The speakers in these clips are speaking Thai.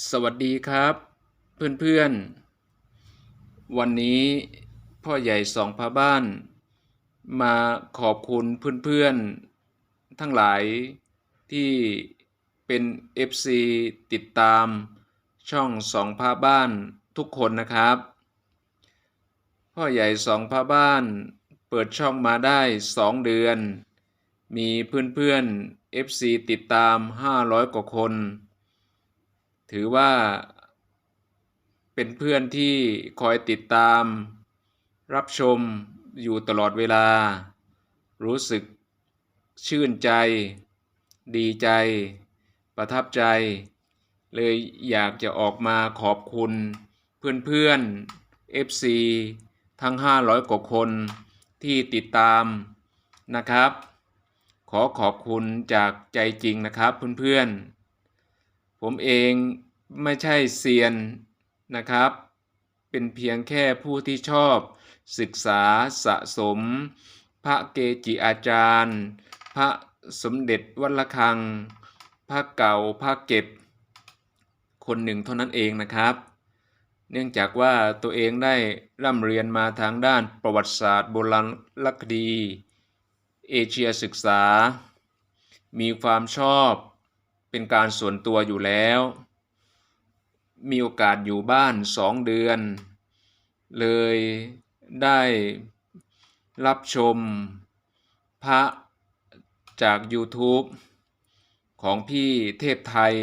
สวัสดีครับ เพื่อนๆ วันนี้พ่อใหญ่สองพาบ้าน มาขอบคุณเพื่อนๆ ทั้งหลายที่เป็น FC ติดตามช่องสองพาบ้านทุกคนนะครับ พ่อใหญ่สองพาบ้าน เปิดช่องมาได้สองเดือน มีเพื่อนๆ FC ติดตาม 500 กว่าคน ถือว่า เป็นเพื่อนที่คอยติดตาม รับชมอยู่ตลอดเวลา รู้สึกชื่นใจ ดีใจ ประทับใจ เลยอยากจะออกมาขอบคุณเพื่อนๆ FC ทั้ง 500 กว่าคนที่ติดตามนะครับ ขอขอบคุณจากใจจริงนะครับเพื่อนๆ ผมเองไม่ใช่เซียนนะครับ เป็นเพียงแค่ผู้ที่ชอบ ศึกษาสะสม พระเกจิอาจารย์ พระสมเด็จวัดระฆัง พระเก่าพระเก็บ คนหนึ่งเท่านั้นเองนะครับ เนื่องจากว่าตัวเองได้ร่ำเรียนมาทางด้านประวัติศาสตร์โบราณคดี เอเชียศึกษา มีความชอบ เป็นการส่วนตัวอยู่แล้ว มีโอกาสอยู่บ้านสองเดือน เลยได้รับชมพระจาก YouTube ของพี่เทพไทย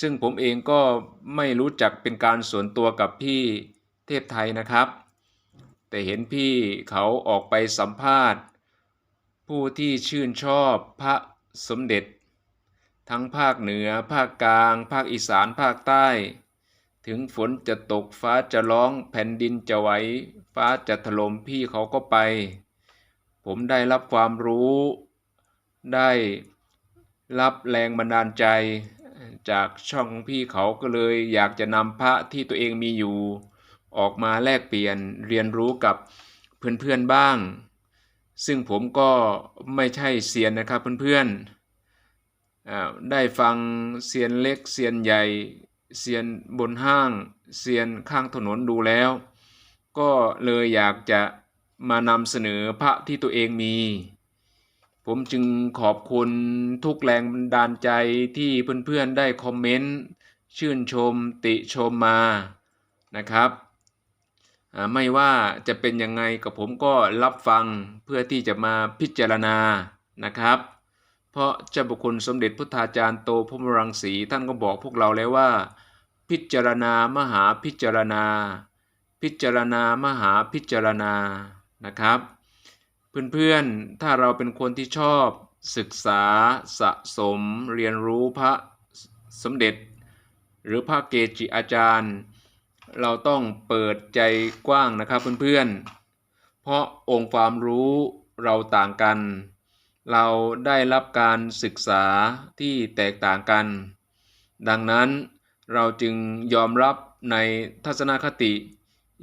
ซึ่งผมเองก็ไม่รู้จักเป็นการส่วนตัวกับพี่เทพไทยนะครับ แต่เห็นพี่เขาออกไปสัมภาษณ์ ผู้ที่ชื่นชอบพระสมเด็จ ทั้งภาคเหนือ ภาคกลาง ภาคอีสาน ภาคใต้ ถึงฝนจะตกฟ้าจะร้องแผ่นดินจะไหวฟ้าจะถล่มพี่เขาก็ไป ผมได้รับความรู้ ได้รับแรงบันดาลใจ จากช่องพี่เขาก็เลยอยากจะนำพระที่ตัวเองมีอยู่ ออกมาแลกเปลี่ยนเรียนรู้กับเพื่อนๆบ้าง ซึ่งผมก็ไม่ใช่เซียนนะครับเพื่อนๆ ได้ฟังเซียนเล็กเซียนใหญ่เซียนบนห้างเซียนข้างถนนดูแล้ว ก็เลยอยากจะมานำเสนอพระที่ตัวเองมี ผมจึงขอบคุณทุกแรงบันดาลใจที่เพื่อนๆได้คอมเมนต์ชื่นชมติชมมานะครับ ไม่ว่าจะเป็นยังไงกับผมก็รับฟังเพื่อที่จะมาพิจารณานะครับ เพราะเจ้าบุคคลสมเด็จพุทธาจารย์โตพรมรังสีท่านก็บอกพวกเราแล้วว่า พิจารณามหาพิจารณา พิจารณามหาพิจารณานะครับ เพื่อนๆถ้าเราเป็นคนที่ชอบศึกษาสะสม เรียนรู้พระสมเด็จ หรือพระเกจิอาจารย์ เราต้องเปิดใจกว้างนะครับเพื่อนๆเพราะองค์ความรู้เราต่างกัน เราได้รับการศึกษาที่แตกต่างกัน ดังนั้นเราจึงยอมรับในทัศนคติ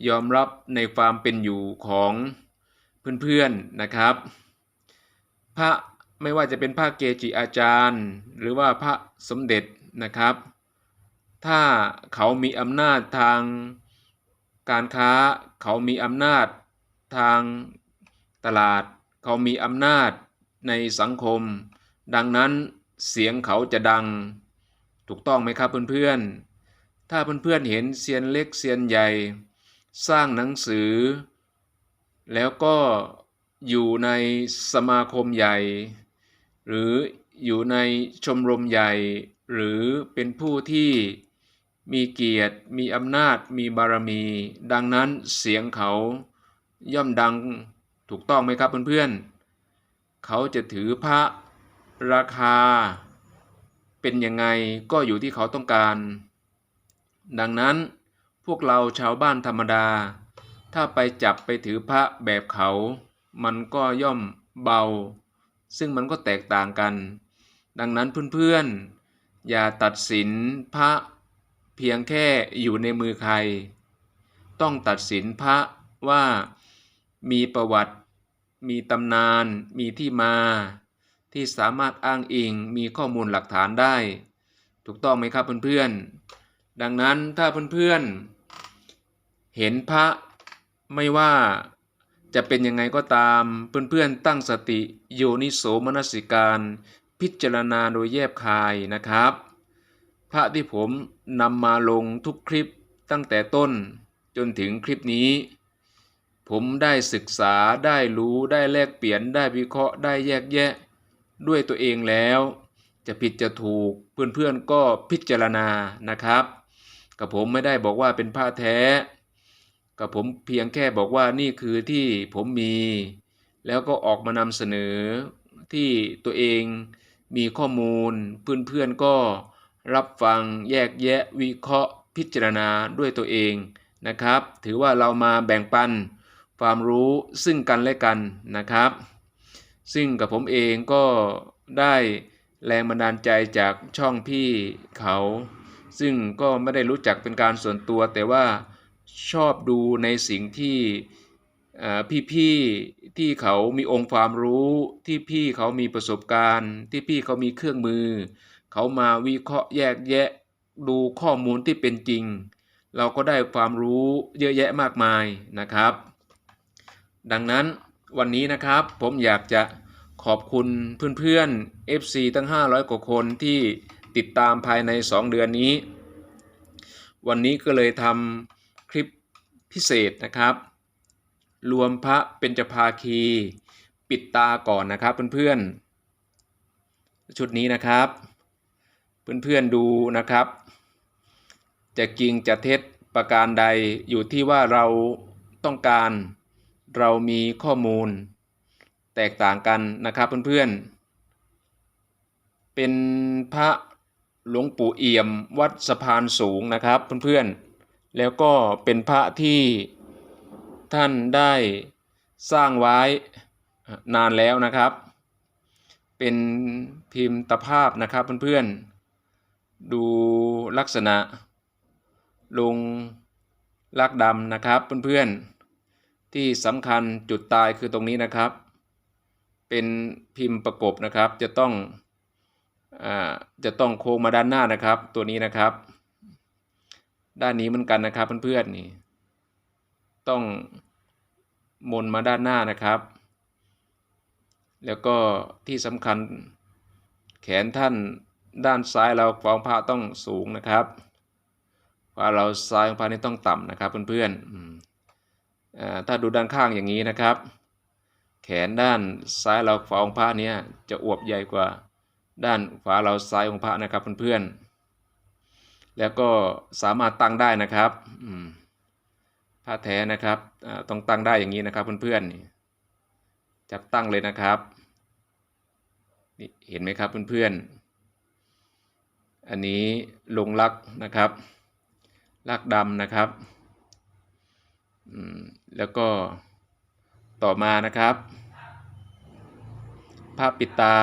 ยอมรับในความเป็นอยู่ของเพื่อนๆนะครับ พระไม่ว่าจะเป็นพระเกจิอาจารย์ หรือว่าพระสมเด็จนะครับ ถ้าเขามีอำนาจทางการค้า เขามีอำนาจทางตลาด เขามีอำนาจ ในสังคม ดังนั้นเสียงเขาจะดัง ถูกต้องไหมครับเพื่อนๆ ถ้าเพื่อนๆเห็นเซียนเล็กเซียนใหญ่ สร้างหนังสือ แล้วก็อยู่ในสมาคมใหญ่ หรืออยู่ในชมรมใหญ่ หรือเป็นผู้ที่มีเกียรติ มีอำนาจ มีบารมี ดังนั้นเสียงเขาย่อมดังถูกต้องไหมครับเพื่อนๆ เขาจะถือพระราคา เป็นยังไงก็อยู่ที่เขาต้องการ ดังนั้นพวกเราชาวบ้านธรรมดา ถ้าไปจับไปถือพระแบบเขา มันก็ย่อมเบา ซึ่งมันก็แตกต่างกัน ดังนั้นเพื่อนๆ อย่าตัดสินพระเพียงแค่อยู่ในมือใคร ต้องตัดสินพระว่ามีประวัติ มีตำนาน มีที่มา ที่สามารถอ้างอิง มีข้อมูลหลักฐานได้ ถูกต้องไหมครับเพื่อนๆ ดังนั้นถ้าเพื่อนๆ เห็นพระไม่ว่าจะเป็นยังไงก็ตาม เพื่อนๆ ตั้งสติโยนิโสมนสิการ พิจารณาโดยแยบคายนะครับ พระที่ผมนำมาลงทุกคลิปตั้งแต่ต้นจนถึงคลิปนี้ ผมได้ศึกษาได้รู้ได้แลกเปลี่ยนได้วิเคราะห์ได้แยกแยะ ด้วยตัวเองแล้ว จะผิดจะถูกเพื่อนๆก็พิจารณานะครับกับผมไม่ได้บอกว่าเป็นผ้าแท้กับผมเพียงแค่บอกว่านี่คือที่ผมมี แล้วก็ออกมานำเสนอที่ตัวเองมีข้อมูลเพื่อนๆก็รับฟังแยกแยะวิเคราะห์พิจารณาด้วยตัวเองนะครับ ถือว่าเรามาแบ่งปัน ความรู้ซึ่งกันและกันนะครับ ซึ่งกับผมเองก็ได้แรงบันดาลใจจากช่องพี่เขา ซึ่งก็ไม่ได้รู้จักเป็นการส่วนตัว แต่ว่าชอบดูในสิ่งที่พี่ๆที่เขามีองค์ความรู้ที่พี่เขามีประสบการณ์ ที่พี่เขามีเครื่องมือ เขามาวิเคราะห์แยกแยะดูข้อมูลที่เป็นจริง เราก็ได้ความรู้เยอะแยะมากมายนะครับ ดังนั้นวันนี้นะครับผมอยากจะขอบคุณเพื่อนๆ FC ตั้ง 500 กว่าคนที่ติดตามภายใน 2 เดือนนี้ วันนี้ก็เลยทำคลิปพิเศษนะครับ รวมพระเป็นจภาคี ปิดตาก่อนนะครับเพื่อนๆ ชุดนี้นะครับ เพื่อนๆดูนะครับ จะจริงจะเท็จประการใดอยู่ที่ว่าเราต้องการ เรามีข้อมูล แตกต่างกันนะครับเพื่อนๆ เป็นพระหลวงปู่เอี่ยมวัดสะพานสูงนะครับเพื่อนๆ แล้วก็เป็นพระที่ท่านได้สร้างไว้นานแล้วนะครับ เป็นพิมพ์ตภาพนะครับเพื่อนๆ ดูลักษณะลงลักดำนะครับเพื่อนๆ ที่สำคัญจุดตายคือตรงนี้นะครับ เป็นพิมพ์ประกบนะครับ จะต้องอจะต้องโค้งมาด้านหน้านะครับ ตัวนี้นะครับ ด้านนี้เหมือนกันนะครับเพื่อนๆนี่ต้องมนมาด้านหน้านะครับ แล้วก็ที่สำคัญแขนท่านด้านซ้ายเราฟองผ้าต้องสูงนะครับฝาเราซ้ายของผ้านี่ต้องต่ำนะครับเพื่อนๆ ถ้าดูด้านข้างอย่างนี้นะครับ แขนด้านซ้ายเราฝาองค์พระเนี้ยจะอวบใหญ่กว่าด้านฝาเราซ้ายองค์พระนะครับเพื่อนๆ แล้วก็สามารถตั้งได้นะครับผ้าแท้นะครับต้องตั้งได้อย่างนี้นะครับเพื่อนๆ จับตั้งเลยนะครับนี่เห็นไหมครับเพื่อนๆ อันนี้ลงลักนะครับลักดำนะครับ แล้วก็ต่อมานะครับพระปิตา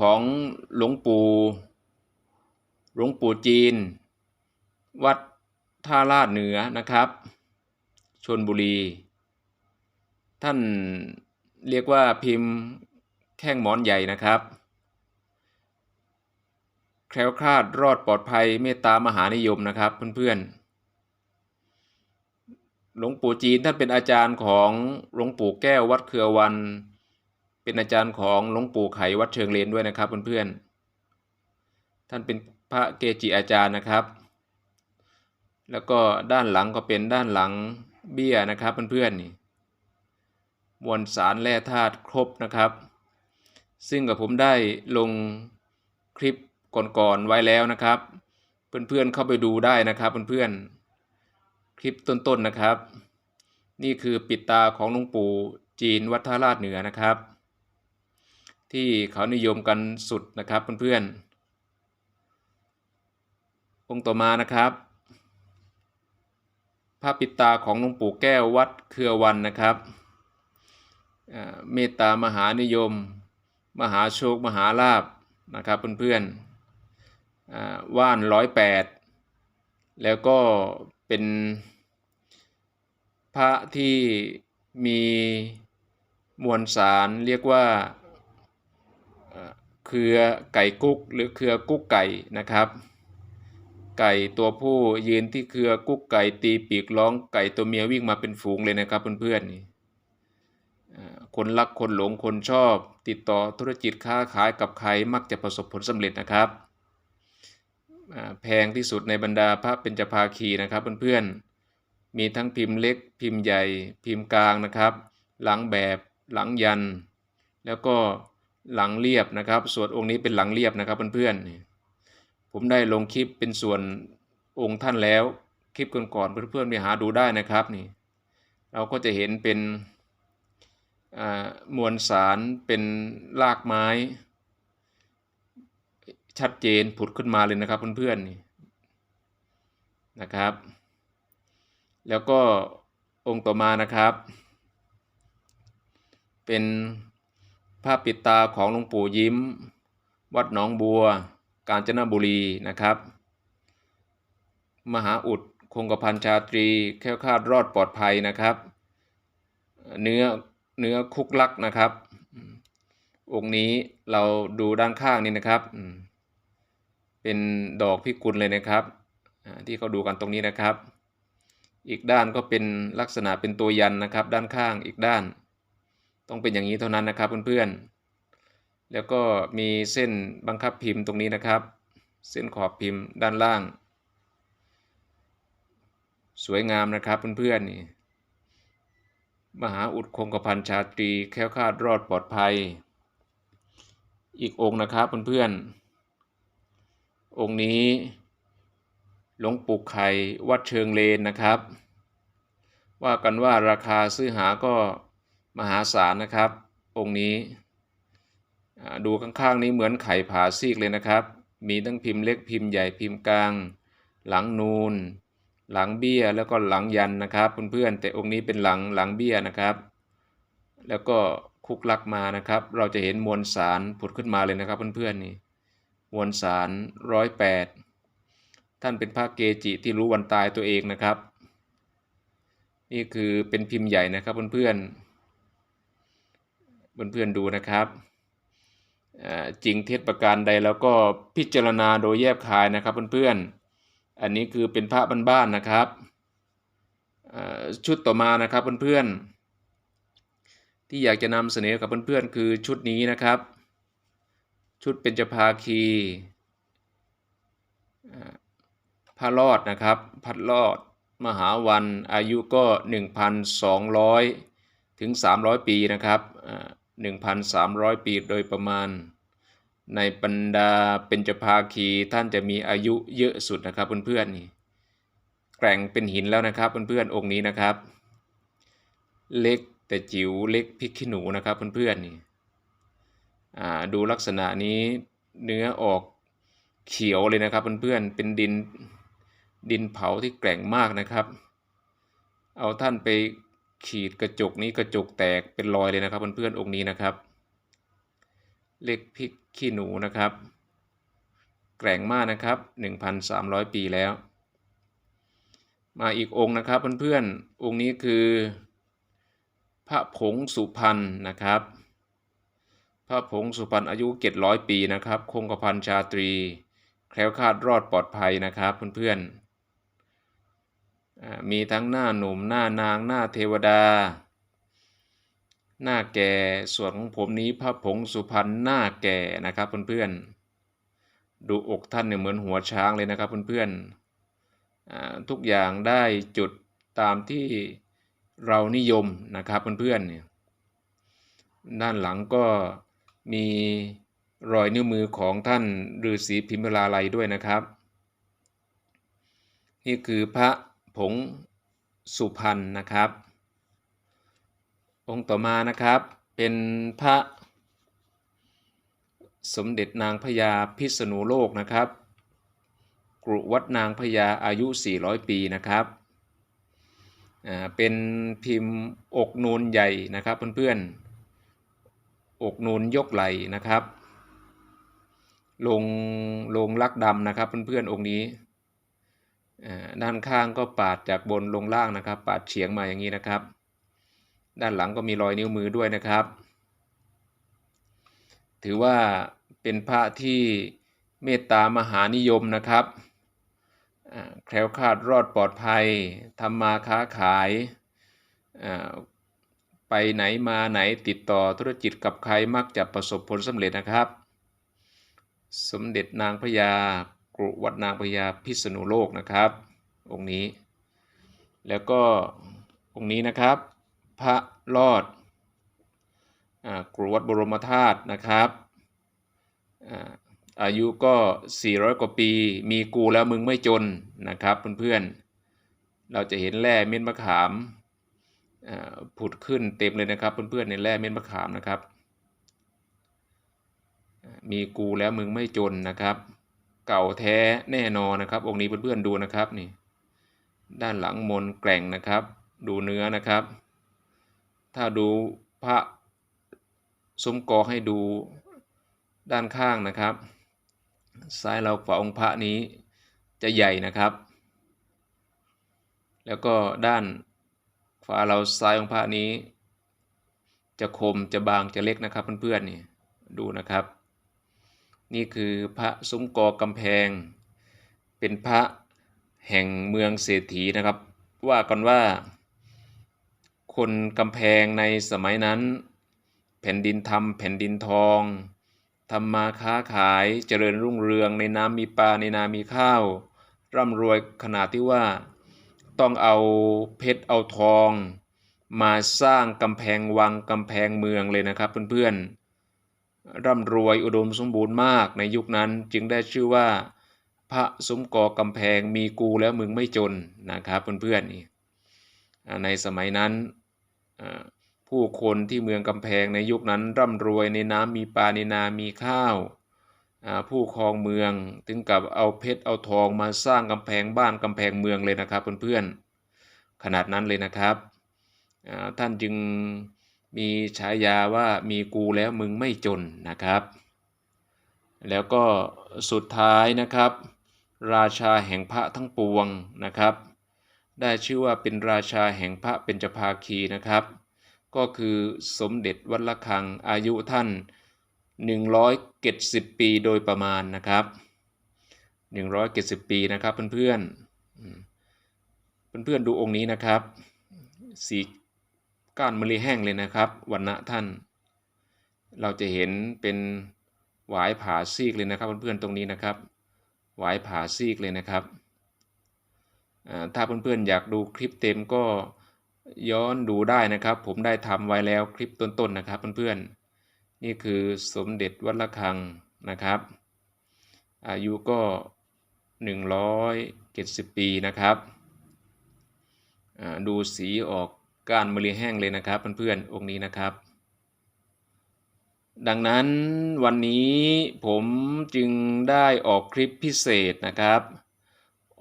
ของหลวงปู่หลวงปู่จีน วัดท่าลาดเหนือนะครับชนบุรี ท่านเรียกว่าพิมพ์แข้งหมอนใหญ่นะครับ แคล้วคลาดรอดปลอดภัยเมตตามหานิยมนะครับเพื่อนๆ หลวงปู่จีนท่านเป็นอาจารย์ของหลวงปู่แก้ววัดเครือวัน เป็นอาจารย์ของหลวงปู่ไขวัดเชิงเลนด้วยนะครับเพื่อนๆท่านเป็นพระเกจิอาจารย์นะครับ แล้วก็ด้านหลังก็เป็นด้านหลังเบี้ยนะครับเพื่อนๆนี่มวลสารแร่ธาตุครบนะครับ ซึ่งกับผมได้ลงคลิปก่อนๆไว้แล้วนะครับ เพื่อนๆเข้าไปดูได้นะครับเพื่อนๆ คลิปต้นๆนนะครับ นี่คือปิดตาของหลวงปู่จีนวัดท่าราชเหนือนะครับ ที่เขานิยมกันสุดนะครับเพื่อนๆองค์ต่อมานะครับภาพปิดตาของหลวงปู่แก้ววัดเครือวันนะครับเมตตามหานิยม มหาโชค มหาลาบนะครับเพื่อนๆว่านร้อยแปดแล้วก็ เป็นพระที่มีมวลสารเรียกว่าเครือไก่กุ๊กหรือเครือกุ๊กไก่นะครับ ไก่ตัวผู้ยืนที่เครือกุ๊กไก่ตีปีกร้องไก่ตัวเมียวิ่งมาเป็นฝูงเลยนะครับเพื่อนๆนี่คนรักคนหลงคนชอบ ติดต่อธุรกิจค้าขายกับใครมักจะประสบผลสำเร็จนะครับ แพงที่สุดในบรรดาพระเป็นจภาคีนะครับเพื่อนๆ มีทั้งพิมพ์เล็ก พิมพ์ใหญ่ พิมพ์กลางนะครับ หลังแบบหลังยัน แล้วก็หลังเรียบนะครับ ส่วนองค์นี้เป็นหลังเรียบนะครับเพื่อนๆ ผมได้ลงคลิปเป็นส่วนองค์ท่านแล้วคลิปก่อนๆเพื่อนๆไปหาดูได้นะครับนี่ เราก็จะเห็นเป็นมวลสารเป็นรากไม้ ชัดเจนผุดขึ้นมาเลยนะครับเพื่อนๆนี่นะครับ แล้วก็องค์ต่อมานะครับ เป็นภาพปิดตาของหลวงปู่ยิ้ม วัดหนองบัว กาญจนบุรีนะครับ มหาอุดคงกระพันชาตรี แค้วคาดรอดปลอดภัยนะครับ เนื้อเนื้อคุกลักนะครับองค์นี้เราดูด้านข้างนี้นะครับ เป็นดอกพิกุลเลยนะครับที่เขาดูกันตรงนี้นะครับ อีกด้านก็เป็นลักษณะเป็นตัวยันนะครับ ด้านข้างอีกด้าน ต้องเป็นอย่างนี้เท่านั้นนะครับเพื่อนๆ แล้วก็มีเส้นบังคับพิมพ์ตรงนี้นะครับ เส้นขอบพิมพ์ด้านล่าง สวยงามนะครับเพื่อนๆนี่มหาอุดคงกพันชาตรีแค้วคาดรอดปลอดภัย อีกองค์นะครับเพื่อนๆ องค์นี้หลวงปู่ไข่วัดเชิงเลนนะครับ ว่ากันว่าราคาซื้อหาก็มหาศาลนะครับ องค์นี้ดูข้างๆนี้เหมือนไข่ผาซีกเลยนะครับ มีทั้งพิมพ์เล็กพิมพ์ใหญ่พิมพ์กลาง หลังนูน หลังเบี้ยแล้วก็หลังยันนะครับเพื่อนๆแต่องค์นี้เป็นหลังหลังเบี้ยนะครับ แล้วก็คุกลักมานะครับ เราจะเห็นมวลสารผุดขึ้นมาเลยนะครับเพื่อนๆนี่ มวลสารร้อยแปดท่านเป็นพระเกจิที่รู้วันตายตัวเองนะครับ นี่คือเป็นพิมพ์ใหญ่นะครับเพื่อนๆเพื่อนๆดูนะครับจริงเท็จประการใดแล้วก็พิจารณาโดยแยบคายนะครับเพื่อนๆ อันนี้คือเป็นพระบ้านๆนะครับชุดต่อมานะครับเพื่อนๆ ที่อยากจะนำเสนอกับเพื่อนๆคือชุดนี้นะครับ ชุดเป็นจภาคีพระรอดนะครับพัดรอดมหาวันอายุก็ 1,200 ถึง 300 ปีนะครับ 1,300 ปีโดยประมาณ ในบรรดาเป็นจภาคีท่านจะมีอายุเยอะสุดนะครับเพื่อนๆนี่แกร่งเป็นหินแล้วนะครับเพื่อนๆองค์นี้นะครับ เล็กแต่จิ๋วเล็กพิกขี้หนูนะครับเพื่อนๆนี่ ดูลักษณะนี้เนื้อออกเขียวเลยนะครับเพื่อนๆเป็นดินดินเผาที่แกร่งมากนะครับ เอาท่านไปขีดกระจกนี้กระจกแตกเป็นรอยเลยนะครับเพื่อนๆองค์นี้นะครับ เล็กพริกขี้หนูนะครับ แกร่งมากนะครับ 1,300 ปีแล้ว มาอีกองค์นะครับเพื่อนๆองค์นี้คือ พระผงสุพรรณนะครับ พระผงสุพรรณอายุ 700 ปีนะครับ คงกระพันชาตรี แคล้วคลาดรอดปลอดภัยนะครับเพื่อนๆ มีทั้งหน้าหนุ่มหน้านางหน้าเทวดา หน้าแก่ส่วนของผมนี้พระผงสุพรรณหน้าแก่นะครับเพื่อนๆ ดูอกท่านเนี่ยเหมือนหัวช้างเลยนะครับเพื่อนๆ ทุกอย่างได้จุดตามที่เรานิยมนะครับเพื่อนๆเนี่ยด้านหลังก็ มีรอยนิ้วมือของท่านฤาษีพิมพลาลัยด้วยนะครับ นี่คือพระผงสุพรรณนะครับ องค์ต่อมานะครับเป็นพระสมเด็จนางพญาพิษณุโลกนะครับกรุวัดนางพญาอายุ 400 ปีนะครับเป็นพิมพ์อกนูนใหญ่นะครับเพื่อนๆ อกนูนยกไหลนะครับ ลงลงลักดำนะครับเพื่อนๆองค์นี้ด้านข้างก็ปาดจากบนลงล่างนะครับ ปาดเฉียงมาอย่างนี้นะครับ ด้านหลังก็มีรอยนิ้วมือด้วยนะครับ ถือว่าเป็นพระที่เมตตามหานิยมนะครับแคล้วคลาดรอดปลอดภัยทำมาค้าขาย ไปไหนมาไหนติดต่อธุรกิจกับใครมักจะประสบผลสำเร็จนะครับ สมเด็จนางพญากรุวัดนางพญาพิษณุโลกนะครับ องค์นี้ แล้วก็องค์นี้นะครับ พระรอดอกรุวัดบรมธาตุนะครับอายุก็ 400 กว่าปี มีกูแล้วมึงไม่จนนะครับเพื่อนๆ เราจะเห็นแร่เม็ดมะขาม ผุดขึ้นเต็มเลยนะครับ เพื่อนๆในแร่เม็ดมะขามนะครับ มีกูแล้วมึงไม่จนนะครับ เก่าแท้แน่นอนนะครับ องค์นี้เพื่อนๆดูนะครับนี่ ด้านหลังมนแกร่งนะครับ ดูเนื้อนะครับ ถ้าดูพระสมกอให้ดูด้านข้างนะครับ ซ้ายเราฝาองค์พระนี้จะใหญ่นะครับ แล้วก็ด้าน ฝาเราซ้ายองค์พระนี้ จะคมจะบางจะเล็กนะครับเพื่อนๆนี่ดูนะครับ นี่คือพระซุ้มกอกำแพง เป็นพระแห่งเมืองเศรษฐีนะครับ ว่ากันว่า คนกำแพงในสมัยนั้น แผ่นดินทำแผ่นดินทองทำมาค้าขายเจริญรุ่งเรืองในน้ำมีปลาในนามีข้าว ร่ำรวยขนาดที่ว่า ต้องเอาเพชรเอาทอง มาสร้างกำแพงวังกำแพงเมืองเลยนะครับเพื่อนๆ ร่ำรวยอุดมสมบูรณ์มากในยุคนั้นจึงได้ชื่อว่า พระสมกอกำแพงมีกูแล้วมึงไม่จนนะครับเพื่อนๆนี่อ่าในสมัยนั้นผู้คนที่เมืองกำแพงในยุคนั้นร่ำรวยในน้ำมีปลาในนา มีข้าว ผู้ครองเมืองถึงกับเอาเพชรเอาทองมาสร้างกำแพงบ้านกำแพงเมืองเลยนะครับเพื่อนๆขนาดนั้นเลยนะครับท่านจึงมีฉายาว่ามีกูแล้วมึงไม่จนนะครับ แล้วก็สุดท้ายนะครับ ราชาแห่งพระทั้งปวงนะครับ ได้ชื่อว่าเป็นราชาแห่งพระเป็นจภาคีนะครับ ก็คือสมเด็จวัดละคังอายุท่าน 170 ปีโดยประมาณนะครับ 170 ปีนะครับเพื่อนๆอืมเพื่อนๆดูองค์นี้นะครับสีก้านมะลิแห้งเลยนะครับวันณะท่าน เราจะเห็นเป็นหวายผาซีกเลยนะครับเพื่อนๆตรงนี้นะครับหวายผาซีกเลยนะครับถ้าเพื่อนๆอยากดูคลิปเต็มก็ย้อนดูได้นะครับ ผมได้ทำไว้แล้วคลิปต้นๆนะครับเพื่อนๆ นี่คือสมเด็จวัดระฆังนะครับ อายุก็ 170 ปีนะครับดูสีออกก้านมะลิแห้งเลยนะครับเพื่อนๆองค์นี้นะครับ ดังนั้นวันนี้ผมจึงได้ออกคลิปพิเศษนะครับ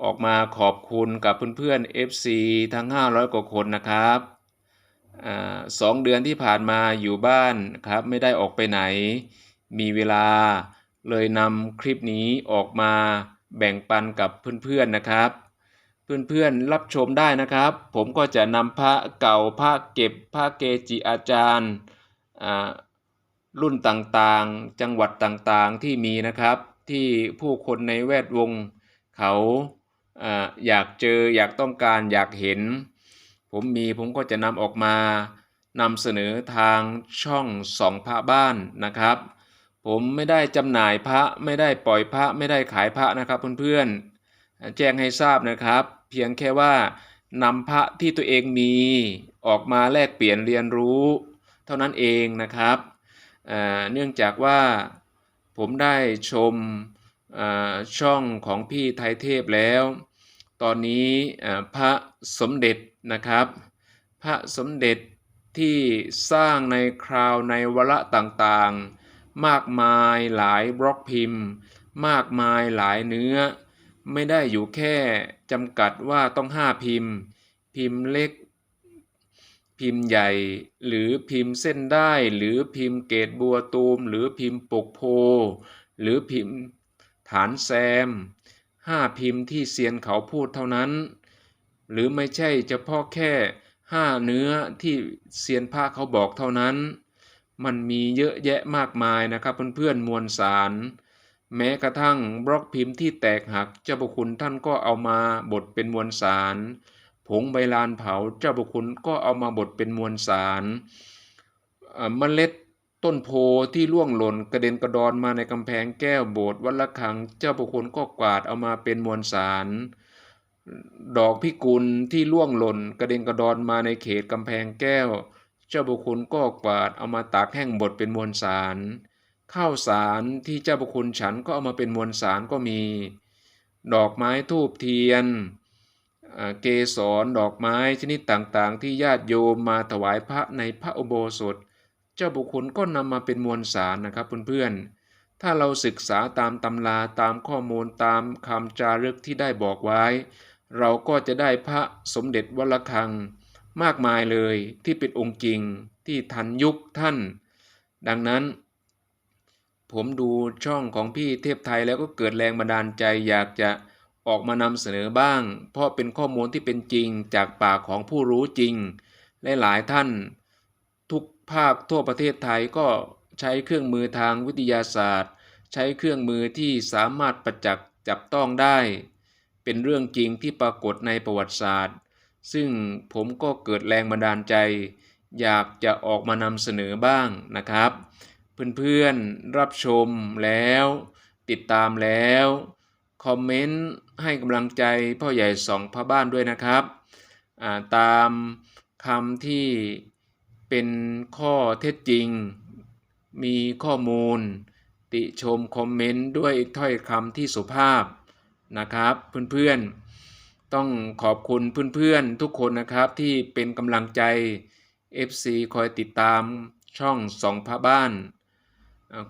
ออกมาขอบคุณกับเพื่อนๆ FC ทั้ง 500 กว่าคนนะครับ สองเดือนที่ผ่านมาอยู่บ้านครับไม่ได้ออกไปไหน มีเวลาเลยนำคลิปนี้ออกมาแบ่งปันกับเพื่อนๆนะครับ เพื่อนๆรับชมได้นะครับ ผมก็จะนำพระเก่าพระเก็บพระเกจิอาจารย์รุ่นต่างๆ จังหวัดต่างๆที่มีนะครับ ที่ผู้คนในแวดวงเขาอ่าอยากเจออยากต้องการอยากเห็น ผมมีผมก็จะนำออกมานำเสนอทางช่องสองพระบ้านนะครับ ผมไม่ได้จำหน่ายพระไม่ได้ปล่อยพระไม่ได้ขายพระนะครับเพื่อนๆแจ้งให้ทราบนะครับ เพียงแค่ว่านำพระที่ตัวเองมีออกมาแลกเปลี่ยนเรียนรู้ เท่านั้นเองนะครับเนื่องจากว่าผมได้ชมช่องของพี่ไทยเทพแล้ว ตอนนี้พระสมเด็จนะครับ พระสมเด็จที่สร้างในคราวในวระต่างๆ มากมายหลายบล็อกพิมพ์ มากมายหลายเนื้อ ไม่ได้อยู่แค่จำกัดว่าต้องห้าพิมพ์ พิมพ์เล็ก พิมพ์ใหญ่ หรือพิมพ์เส้นได้ หรือพิมพ์เกตบัวตูม หรือพิมพ์ปกโพ หรือพิมพ์ฐานแซม ห้าพิมพ์ที่เซียนเขาพูดเท่านั้น หรือไม่ใช่เฉพาะแค่ห้าเนื้อที่เซียนพระเขาบอกเท่านั้น มันมีเยอะแยะมากมายนะครับเพื่อนๆมวลสาร แม้กระทั่งบล็อกพิมพ์ที่แตกหักเจ้าพระคุณท่านก็เอามาบดเป็นมวลสาร ผงใบลานเผาเจ้าพระคุณก็เอามาบดเป็นมวลสารเมล็ด ต้นโพที่ร่วงหล่นกระเด็นกระดอนมาในกำแพงแก้วโบสถ์วัดละคัง เจ้าพระคุณก็กวาดเอามาเป็นมวลสาร ดอกพิกุลที่ร่วงหล่นกระเด็นกระดอนมาในเขตกำแพงแก้ว เจ้าบุคุณก็กวาดเอามาตากแห้งบดเป็นมวลสารข้าวสารที่เจ้าบุคุณฉันก็เอามาเป็นมวลสารก็มี ดอกไม้ทูบเทียน เกสรดอกไม้ชนิดต่างๆ ที่ญาติโยมมาถวายพระในพระอุโบสถ เจ้าบุคคลก็นำมาเป็นมวลสารนะครับเพื่อนๆ ถ้าเราศึกษาตามตำราตามข้อมูลตามคำจารึกที่ได้บอกไว้ เราก็จะได้พระสมเด็จวัดระฆัง มากมายเลยที่เป็นองค์จริงที่ทันยุคท่าน ดังนั้น ผมดูช่องของพี่เทพไทยแล้วก็เกิดแรงบันดาลใจอยากจะออกมานำเสนอบ้าง เพราะเป็นข้อมูลที่เป็นจริงจากปากของผู้รู้จริง และหลายท่าน ภาคทั่วประเทศไทยก็ใช้เครื่องมือทางวิทยาศาสตร์ ใช้เครื่องมือที่สามารถประจักษ์จับต้องได้ เป็นเรื่องจริงที่ปรากฏในประวัติศาสตร์ ซึ่งผมก็เกิดแรงบันดาลใจ อยากจะออกมานำเสนอบ้างนะครับ เพื่อนๆรับชมแล้ว ติดตามแล้ว คอมเมนต์ให้กำลังใจพ่อใหญ่สองพระบ้านด้วยนะครับ ตามคำที่ เป็นข้อเท็จจริง มีข้อมูล ติชมคอมเมนต์ด้วยถ้อยคำที่สุภาพนะครับเพื่อนๆ ต้องขอบคุณเพื่อนๆ ทุกคนนะครับที่เป็นกำลังใจ FC คอยติดตามช่องสองพระบ้าน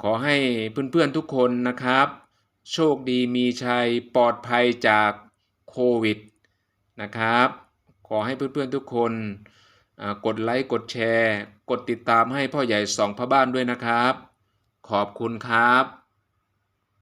ขอให้เพื่อนๆ ทุกคนนะครับ โชคดีมีชัยปลอดภัยจากโควิดนะครับ ขอให้เพื่อนๆ ทุกคน กดไลค์ กดแชร์ กดติดตามให้พ่อใหญ่สองพระบ้านด้วยนะครับ ขอบคุณครับ